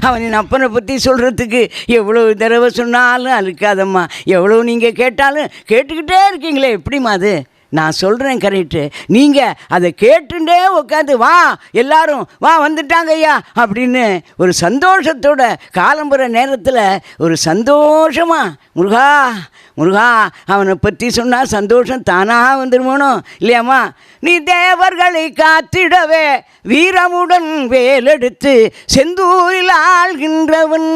அவன் என் அப்பனை பற்றி சொல்கிறதுக்கு எவ்வளோ தடவை சொன்னாலும் அழுக்காதம்மா. எவ்வளோ நீங்கள் கேட்டாலும் கேட்டுக்கிட்டே இருக்கீங்களே எப்படிம்மா அது? நான் சொல்கிறேன் கரெக்டு நீங்கள் அதை கேட்டுட்டே உட்காந்து வா எல்லாரும் வா வந்துட்டாங்க ஐயா அப்படின்னு ஒரு சந்தோஷத்தோட காலம்புற நேரத்தில் ஒரு சந்தோஷமா முருகா முருகா அவனை பற்றி சொன்னால் சந்தோஷம் தானாக வந்துடுமோனோ இல்லையாம்மா? நீ தேவர்களை காத்திடவே வீரமுடன் வேலெடுத்து செந்தூரில் ஆள்கின்றவன்.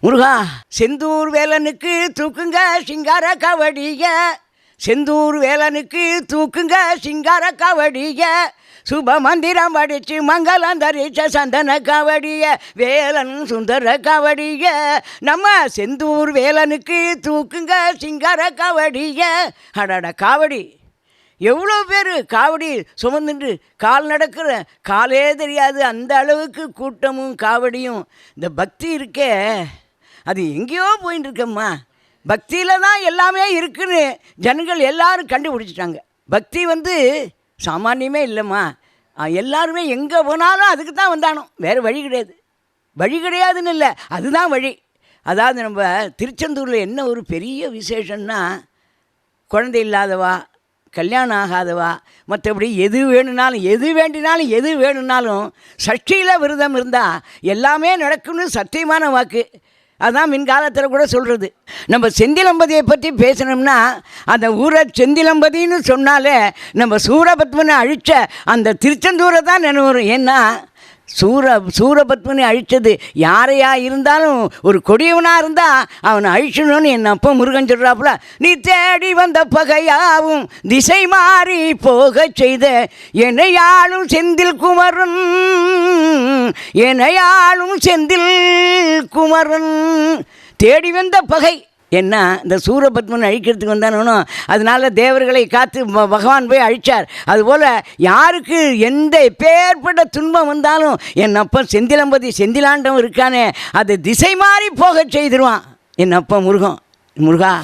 முருகா செந்தூர் வேலனுக்கு தூக்குங்க சிங்கார கவடிய. செந்தூர் வேலனுக்கு தூக்குங்க சிங்கார கவடிய. சுப மந்திரம் வடிச்சு மங்களம் தரிச்ச சந்தன கவடிய. வேலன் சுந்தர கவடிய. நம்ம செந்தூர் வேலனுக்கு தூக்குங்க சிங்கார கவடிய. அடட காவடி. எவ்வளோ பேர் காவடி சுமந்துட்டு கால் நடக்கிற? காலே தெரியாது. அந்த அளவுக்கு கூட்டமும் காவடியும். இந்த பக்தி இருக்கே. அது எங்கேயோ போயின்னு இருக்கம்மா பக்தியில் தான் எல்லாமே இருக்குன்னு ஜனங்கள் எல்லாரும் கண்டுபிடிச்சிட்டாங்க. பக்தி வந்து சாமானியமே இல்லைம்மா. எல்லாருமே எங்கே போனாலும் அதுக்கு தான் வந்தானோ. வேறு வழி கிடையாது. வழி கிடையாதுன்னு இல்லை. அதுதான் வழி. அதாவது நம்ம திருச்செந்தூரில் என்ன ஒரு பெரிய விசேஷம்னா குழந்தை இல்லாதவா கல்யாணம் ஆகாதவா மற்றபடி எது வேணும்னாலும் எது வேண்டினாலும் எது வேணும்னாலும் சஷ்டியில் விரதம் இருந்தால் எல்லாமே நடக்கும்னு சத்தியமான வாக்கு. அதான் மின்காலத்தில் கூட சொல்கிறது நம்ம செந்திலம்பதியை பற்றி பேசணும்னா அந்த ஊரை செந்திலம்பதின்னு சொன்னாலே நம்ம சூரபத்மனை அழித்த அந்த திருச்செந்தூரை தான் நினைவு வரும். ஏன்னா சூர சூரபத்மனை அழித்தது யாரையா இருந்தாலும் ஒரு கொடியவனாக இருந்தால் அவனை அழிச்சணும்னு என் அப்பா முருகன் சொல்கிறாப்புல நீ தேடி வந்த பகையாவும் திசை மாறி போகச் செய்த என்னையாளும் செந்தில் குமரன் என்னையாளும் செந்தில் குமரன். தேடி வந்த பகை. என்ன இந்த சூரபத்மன் அழிக்கிறதுக்கு வந்தானோ அதனால தேவர்களை காத்து பகவான் போய் அழிச்சார். அதுபோல் யாருக்கு எந்த எப்பேற்பட்ட துன்பம் வந்தாலும் என் அப்பன் செந்திலம்பதி செந்திலாண்டம் இருக்கானே அதை திசை மாறி போகச் செய்திருவான். என் அப்பன் முருகன் முருகா.